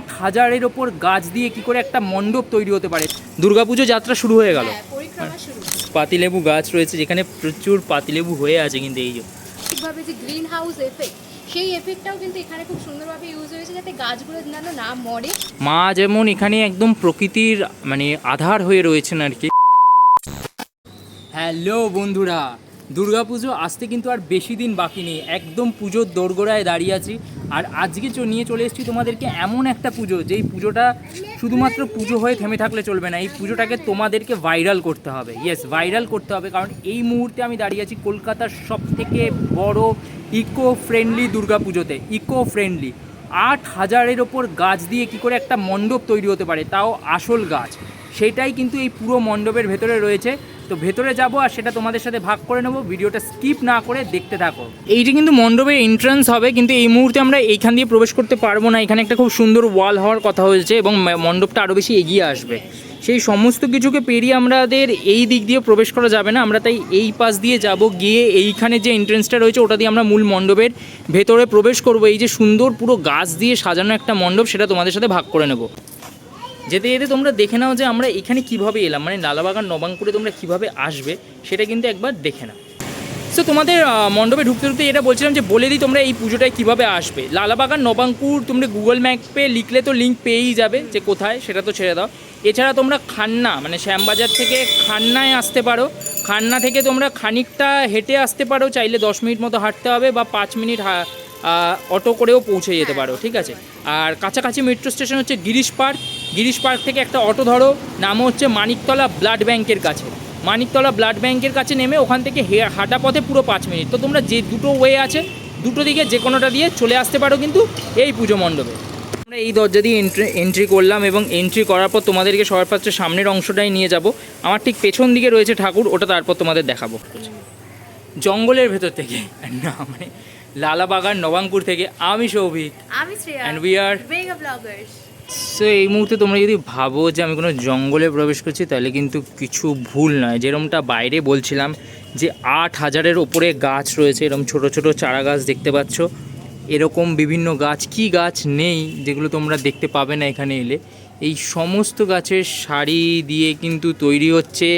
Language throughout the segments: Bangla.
আট হাজারের ওপর গাছ দিয়ে কি করে একটা মণ্ডপ তৈরি হতে পারে? দুর্গাপুজো যাত্রা শুরু হয়ে গেল। হ্যাঁ পাতিলেবু গাছ রয়েছে যেখানে প্রচুর পাতিলেবু হয়ে আছে কিন্তু এই যে। যে গ্রিন হাউস এফেক্ট সেই এফেক্টটাও কিন্তু এখানে খুব সুন্দরভাবে ইউজ হয়েছে যাতে গাছগুলো যেন না মরে। মা যেমন এখানে একদম প্রকৃতির মানে আধার হয়ে রয়েছেন আর কি। হ্যালো বন্ধুরা দুর্গাপুজো আসতে কিন্তু আর বেশি দিন বাকি নেই। একদম পুজোর দোরগোড়ায় দাঁড়িয়ে আছি। আর আজকে নিয়ে চলে এসেছি তোমাদেরকে এমন একটা পুজো, যেই পুজোটা শুধুমাত্র পুজো হয়ে থেমে থাকলে চলবে না। এই পুজোটাকে তোমাদেরকে ভাইরাল করতে হবে। ইয়েস ভাইরাল করতে হবে। কারণ এই মুহূর্তে আমি দাঁড়িয়ে আছি কলকাতার সব থেকে বড় ইকো ফ্রেন্ডলি দুর্গাপুজোতে। ইকো ফ্রেন্ডলি আট হাজারের ওপর গাছ দিয়ে কি করে একটা মণ্ডপ তৈরি হতে পারে? তাও আসল গাছ। সেটাই কিন্তু এই পুরো মণ্ডপের ভেতরে রয়েছে। তো ভেতরে যাব আর সেটা তোমাদের সাথে ভাগ করে নেব। ভিডিওটা স্কিপ না করে দেখতে থাকো। এইটি কিন্তু মণ্ডপের এন্ট্রান্স হবে, কিন্তু এই মুহূর্তে আমরা এইখান দিয়ে প্রবেশ করতে পারব না। এখানে একটা খুব সুন্দর ওয়াল হওয়ার কথা হয়েছে এবং মণ্ডপটা আরও বেশি এগিয়ে আসবে। সেই সমস্ত কিছুকে পেরিয়ে আমাদের এই দিক দিয়ে প্রবেশ করা যাবে না। আমরা তাই এই পাশ দিয়ে যাব, গিয়ে এইখানে যে এন্ট্রেন্সটা রয়েছে ওটা দিয়ে আমরা মূল মণ্ডপের ভেতরে প্রবেশ করব। এই যে সুন্দর পুরো গাছ দিয়ে সাজানো একটা মণ্ডপ, সেটা তোমাদের সাথে ভাগ করে নেব। যেতে যেতে তোমরা দেখে নাও যে আমরা এখানে কীভাবে এলাম। মানে লালাবাগান নবাঙ্কুরে তোমরা কীভাবে আসবে, সেটা কিন্তু একবার দেখে নাও। সো তোমাদের মণ্ডপে ঢুকতে ঢুকতে এটা বলছিলাম যে বলে দিই তোমরা এই পুজোটায় কীভাবে আসবে। লালাবাগান, নবাঙ্কুর, তোমরা গুগল ম্যাপে লিখলে তো লিঙ্ক পেয়েই যাবে যে কোথায়, সেটা তো ছেড়ে দাও। এছাড়া তোমরা খান্না মানে শ্যামবাজার থেকে খান্নায় আসতে পারো। খান্না থেকে তোমরা খানিকটা হেঁটে আসতে পারো, চাইলে দশ মিনিট মতো হাঁটতে হবে বা পাঁচ মিনিট অটো করেও পৌঁছে যেতে পারো, ঠিক আছে? আর কাছাকাছি মেট্রো স্টেশন হচ্ছে গিরিশ পার্ক। গিরিশ পার্ক থেকে একটা অটো ধরো নাম হচ্ছে মানিকতলা ব্লাড ব্যাংকের কাছে। মানিকতলা ব্লাড ব্যাংকের কাছে নেমে ওখান থেকে হাঁটা পথে পুরো পাঁচ মিনিট। তো তোমরা যে দুটো ওয়ে আছে দুটো দিকে যে কোনোটা দিয়ে চলে আসতে পারো কিন্তু এই পুজো মণ্ডপে। আমরা এই দরজা দিয়ে এন্ট্রি এন্ট্রি করলাম এবং এন্ট্রি করার পর তোমাদেরকে সবার ফার্স্টে সামনের অংশটাই নিয়ে যাব। আমার ঠিক পেছন দিকে রয়েছে ঠাকুর ওটা তারপর তোমাদের দেখাবো। জঙ্গলের ভেতর থেকে না মানে লালাবাগান নবাঙ্কুর থেকে আমি সৌভিক আমি Shreya and we are vloggers so এই মুহূর্তে তোমরা যদি ভাবো যে আমি কোনো জঙ্গলে প্রবেশ করছি, তাহলে কিন্তু কিছু ভুল নয়। যেরমটা বাইরে বলছিলাম যে আট হাজারের ওপরে গাছ রয়েছে, এরকম ছোট ছোট চারা গাছ দেখতে পাচ্ছ। এরকম বিভিন্ন গাছ, কি গাছ নেই যেগুলো তোমরা দেখতে পাবে না এখানে এলে। এই সমস্ত গাছের শাড়ি দিয়ে কিন্তু তৈরি হচ্ছে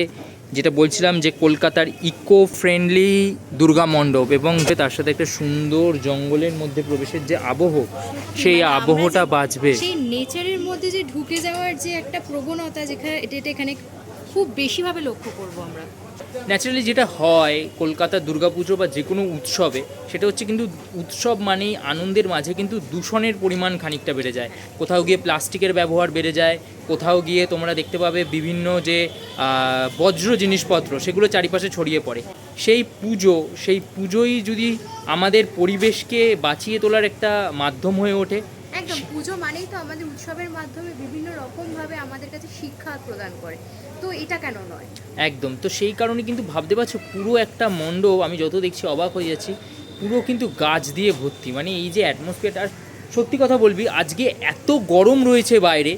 যেটা বলছিলাম যে কলকাতার ইকো ফ্রেন্ডলি দুর্গা মণ্ডপ এবং যে তার সাথে একটা সুন্দর জঙ্গলের মধ্যে প্রবেশের যে আবহ সেই মানে আবহটা বাঁচবে সেই নেচারের মধ্যে যে ঢুকে যাওয়ার যে একটা প্রবণতা যেখানে এটা এটা এখানে খুব বেশিভাবে লক্ষ্য করব আমরা। ন্যাচারালি যেটা হয় কলকাতার দুর্গাপুজো বা যে কোনো উৎসবে, সেটা হচ্ছে কিন্তু উৎসব মানেই আনন্দের মাঝে কিন্তু দূষণের পরিমাণ খানিকটা বেড়ে যায়। কোথাও গিয়ে প্লাস্টিকের ব্যবহার বেড়ে যায়, কোথাও গিয়ে তোমরা দেখতে পাবে বিভিন্ন যে বজ্র জিনিসপত্র, সেগুলো চারিপাশে ছড়িয়ে পড়ে। সেই পুজো, সেই পুজোই যদি আমাদের পরিবেশকে বাঁচিয়ে তোলার একটা মাধ্যম হয়ে ওঠে একদম পুজো মানেই তো আমাদের উৎসবের মাধ্যমে বিভিন্ন রকম ভাবে আমাদের কাছে শিক্ষা প্রদান করে। তো এটা কেন নয়? একদম তো সেই কারণে কিন্তু ভাবতে পারছ পুরো একটা মণ্ডপ আমি যত দেখছি অবাক হয়ে যাচ্ছি পুরো কিন্তু গাছ দিয়ে ভর্তি। মানে এই যে অ্যাটমসফিয়ারটা আর সত্যি কথা বলবি আজকে এত গরম রয়েছে বাইরে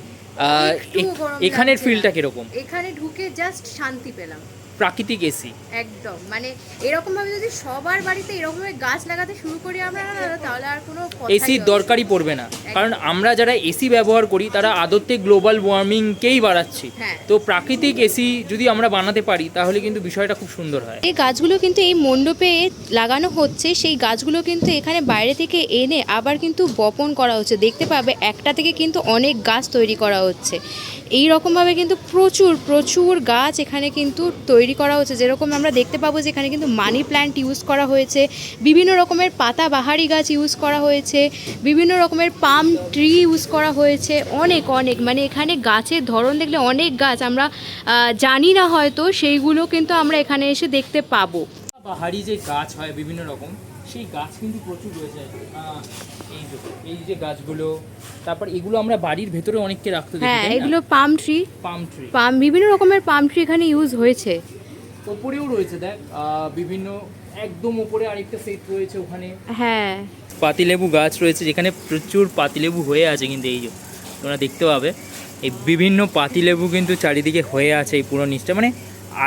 এখানের ফিলটা কীরকম? এখানে ঢুকে জাস্ট শান্তি পেলাম। প্রাকৃতিক এসি একদম মানে এরকম ভাবে যদি সবার বাড়িতে এরকম ভাবে গাছ লাগাতে শুরু করি আমরা তাহলে আর কোনো এসির দরকারই পড়বে না। কারণ আমরা যারা এসি ব্যবহার করি তারা আদতে গ্লোবাল ওয়ার্মিংকেই বাড়াচ্ছি। হ্যাঁ। তো প্রাকৃতিক এসি যদি আমরা বানাতে পারি তাহলে কিন্তু বিষয়টা খুব সুন্দর হয়। এই গাছগুলো কিন্তু এই মণ্ডপে লাগানো হচ্ছে সেই গাছগুলো কিন্তু এখানে বাইরে থেকে এনে আবার কিন্তু বপন করা হচ্ছে। দেখতে পাবে একটা থেকে কিন্তু অনেক গাছ তৈরি করা হচ্ছে। এই রকমভাবে কিন্তু প্রচুর প্রচুর গাছ এখানে কিন্তু তৈরি করা হচ্ছে। যেরকম আমরা দেখতে পাবো যে এখানে কিন্তু মানি প্ল্যান্ট ইউজ করা হয়েছে বিভিন্ন রকমের পাতা বাহারি গাছ ইউজ করা হয়েছে বিভিন্ন রকমের পাম ট্রি ইউজ করা হয়েছে অনেক অনেক। মানে এখানে গাছের ধরন দেখলে অনেক গাছ আমরা জানি না হয়তো সেইগুলো কিন্তু আমরা এখানে এসে দেখতে পাবো। পাহাড়ি যে গাছ হয় বিভিন্ন রকম সেই গাছ কিন্তু প্রচুর রয়েছে। এই যে এই যে গাছগুলো তারপর এগুলো আমরা বাড়ির ভেতরে অনেককে রাখতে হ্যাঁ এগুলো পাম ট্রি পাম ট্রি পাম বিভিন্ন রকমের পাম ট্রি এখানে ইউজ হয়েছে। ওপরেও রয়েছে দেখ বিভিন্ন একদম ওপরে আরেকটা সেট রয়েছে ওখানে। হ্যাঁ। পাতিলেবু গাছ রয়েছে যেখানে প্রচুর পাতিলেবু হয়ে আছে কিন্তু এই যে তোমরা দেখতে পাবে। এই বিভিন্ন পাতিলেবু কিন্তু চারিদিকে হয়ে আছে এই পুরো নিচটা। মানে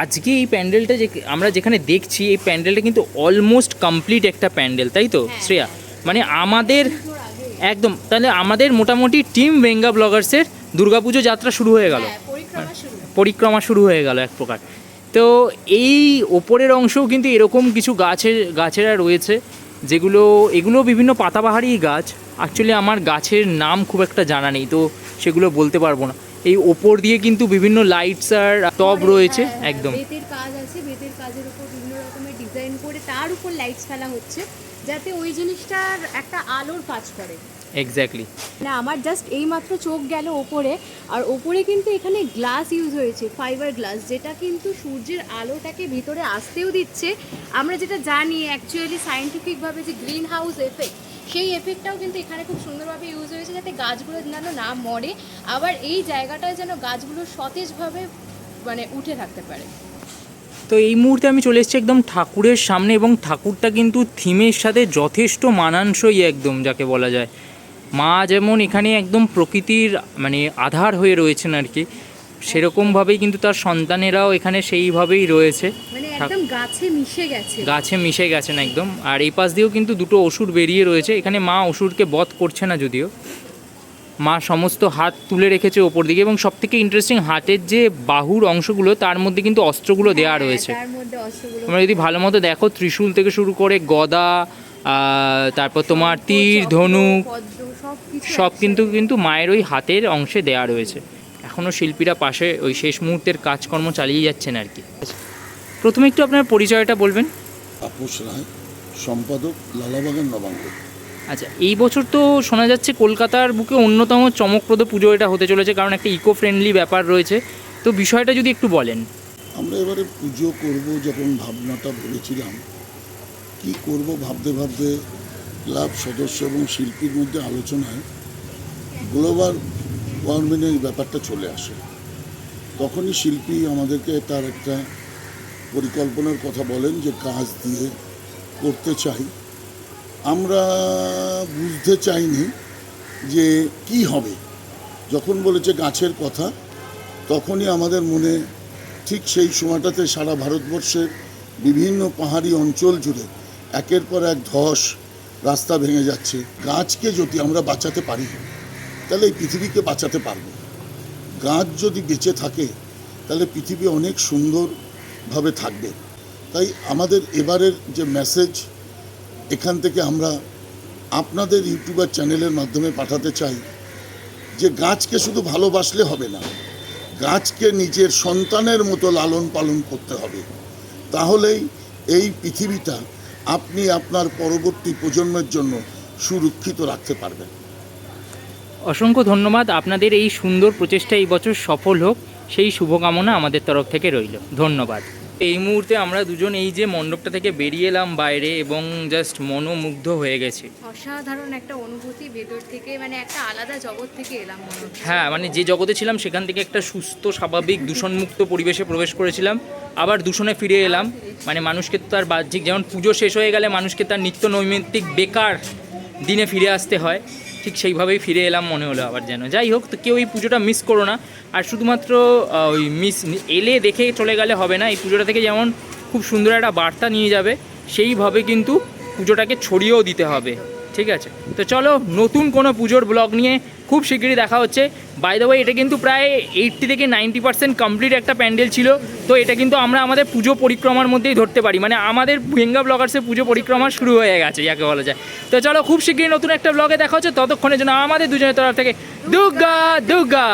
আজকে এই প্যান্ডেলটা যে আমরা যেখানে দেখছি এই প্যান্ডেলটা কিন্তু অলমোস্ট কমপ্লিট একটা প্যান্ডেল তাই তো হ্যাঁ। শ্রেয়া? মানে আমাদের একদম তাহলে আমাদের মোটামুটি টিম বেঙ্গা ব্লগার্সের দুর্গাপুজো যাত্রা শুরু হয়ে গেল। হ্যাঁ পরিক্রমা শুরু হয়ে গেল এক প্রকার। তো এই ওপরের অংশও কিন্তু এরকম কিছু গাছের গাছেরা রয়েছে। যেগুলো এগুলো বিভিন্ন পাতাবাহারি গাছ। অ্যাকচুয়ালি আমার গাছের নাম খুব একটা জানা নেই তো সেগুলো বলতে পারব না। এই ওপর দিয়ে কিন্তু বিভিন্ন লাইটস আর টব রয়েছে একদম। বেতের কাজ আছে বেতের কাজের উপর বিভিন্ন রকমের ডিজাইন করে তার উপর লাইটস ফেলা হচ্ছে যাতে ওই জিনিসটার একটা আলোর কাজ করে। এক্স্যাক্টলি না আমার জাস্ট এইমাত্র চোখ গেল ওপরে আর ওপরে কিন্তু এখানে গ্লাস ইউজ হয়েছে ফাইবার গ্লাস যেটা কিন্তু সূর্যের আলোটাকে ভিতরে আসতেও দিচ্ছে। আমরা যেটা জানি অ্যাকচুয়ালি সায়েন্টিফিকভাবে যে গ্রিন হাউস এফেক্ট সেই এফেক্টটাও কিন্তু এখানে খুব সুন্দরভাবে ইউজ হয়েছে যাতে গাছগুলো যেন না মরে আবার এই জায়গাটায় যেন গাছগুলো সতেজভাবে মানে উঠে থাকতে পারে। তো এই মুহূর্তে আমি চলে এসেছি একদম ঠাকুরের সামনে এবং ঠাকুরটা কিন্তু থিমের সাথে যথেষ্ট মানানসই একদম যাকে বলা যায়। মা যেমন এখানে একদম প্রকৃতির মানে আধার হয়ে রয়েছেন আর কি সেরকমভাবেই কিন্তু তার সন্তানেরাও এখানে সেইভাবেই রয়েছে। মানে গাছে মিশে গেছে। গাছে মিশে গেছেন একদম আর এই পাশ দিয়েও কিন্তু দুটো অসুর বেরিয়ে রয়েছে এখানে মা অসুরকে বধ করছে না যদিও। মা সমস্ত হাত তুলে রেখেছে ওপর দিকে এবং সব থেকে ইন্টারেস্টিং হাতের যে বাহুর অংশগুলো তার মধ্যে কিন্তু অস্ত্রগুলো দেওয়া হ্যাঁ, রয়েছে। মধ্যে অস্ত্রগুলো। তোমরা যদি ভালো মতো দেখো ত্রিশূল থেকে শুরু করে গদা তারপর তোমার তীর ধনুক সব কিন্তু কিন্তু মায়ের ওই হাতের অংশে দেয়া রয়েছে। এখনও শিল্পীরা পাশে ওই শেষ মুহূর্তের কাজকর্ম চালিয়ে যাচ্ছেন আর কি। প্রথমে একটু আপনার পরিচয়টা বলবেন। তাপস রায় সম্পাদক লালাবাগান নবাঙ্গ। আচ্ছা এই বছর তো শোনা যাচ্ছে কলকাতার বুকে অন্যতম চমকপ্রদ পুজো এটা হতে চলেছে কারণ একটা ইকো ফ্রেন্ডলি ব্যাপার রয়েছে। তো বিষয়টা যদি একটু বলেন। আমরা এবারে পুজো করব যখন ভাবনাটা বলেছিলাম কি করব ভাবতে ভাবতে ক্লাব সদস্য এবং শিল্পীর মধ্যে আলোচনায় গ্লোবাল ওয়ার্মিংয়ের ব্যাপারটা চলে আসে। তখনই শিল্পী আমাদেরকে তার একটা পরিকল্পনার কথা বলেন যে কাজ দিয়ে করতে চাই। আমরা বুঝতে চাইনি যে কি হবে। যখন বলেছে গাছের কথা, তখনই আমাদের মনে ঠিক সেই সময়টাতে সারা ভারতবর্ষের বিভিন্ন পাহাড়ি অঞ্চল জুড়ে একের পর এক ধস রাস্তা ভেঙে যাচ্ছে, গাছকে যদি আমরা বাঁচাতে পারি, তাহলে এই পৃথিবীকে বাঁচাতে পারব। গাছ যদি বেঁচে থাকে, তাহলে পৃথিবী অনেক সুন্দরভাবে থাকবে। তাই আমাদের এবারের যে মেসেজ এখান থেকে আমরা আপনাদের ইউটিউবার চ্যানেলের মাধ্যমে পাঠাতে চাই যে গাছকে শুধু ভালোবাসলে হবে না, গাছকে নিজের সন্তানের মতো লালন পালন করতে হবে। তাহলেই এই পৃথিবীটা আপনি আপনার পরবর্তী প্রজন্মের জন্য সুরক্ষিত রাখতে পারবেন। অসংখ্য ধন্যবাদ। আপনাদের এই সুন্দর প্রচেষ্টা এই বছর সফল হোক। সেই শুভকামনা আমাদের তরফ থেকে রইল। ধন্যবাদ। এই মুহূর্তে আমরা দুজন এই যে মণ্ডপটা থেকে বেরিয়ে এলাম বাইরে এবং জাস্ট মনোমুগ্ধ হয়ে গেছি। অসাধারণ একটা অনুভূতি ভেতর থেকে মানে একটা আলাদা জগৎ থেকে এলাম হ্যাঁ মানে যে জগতে ছিলাম সেখান থেকে একটা সুস্থ স্বাভাবিক দূষণমুক্ত পরিবেশে প্রবেশ করেছিলাম। আবার দূষণে ফিরে এলাম। মানে মানুষকে তো তার বাহ্যিক যেমন পুজো শেষ হয়ে গেলে মানুষকে তার নিত্য নৈমিত্তিক বেকার দিনে ফিরে আসতে হয়। ঠিক সেইভাবেই ফিরে এলাম, মনে হলো আবার যেন। যাই হোক, তো কেউ এই পুজোটা মিস করো না। আর শুধুমাত্র ওই মিস এলে দেখে চলে গেলে হবে না। এই পুজোটা থেকে যেমন খুব সুন্দর একটা বার্তা নিয়ে যাবে, সেইভাবে কিন্তু পুজোটাকে ছড়িয়েও দিতে হবে। ঠিক আছে। তো চলো, নতুন কোনো পুজোর ব্লগ নিয়ে খুব শিগগিরই দেখা হচ্ছে। বাই দ্য এটা কিন্তু প্রায় এইটটি থেকে নাইনটি পার্সেন্ট কমপ্লিট একটা প্যান্ডেল ছিল। তো এটা কিন্তু আমরা আমাদের পুজো পরিক্রমার মধ্যেই ধরতে পারি। মানে আমাদের ভেঙ্গা ব্লগার্সের পুজো পরিক্রমা শুরু হয়ে গেছে, যাকে বলা যায়। তো চলো, খুব শিগগিরই নতুন একটা ব্লগে দেখা হচ্ছে। ততক্ষণের জন্য আমাদের দুজনের তরফ থেকে দুর্গা দুর্গা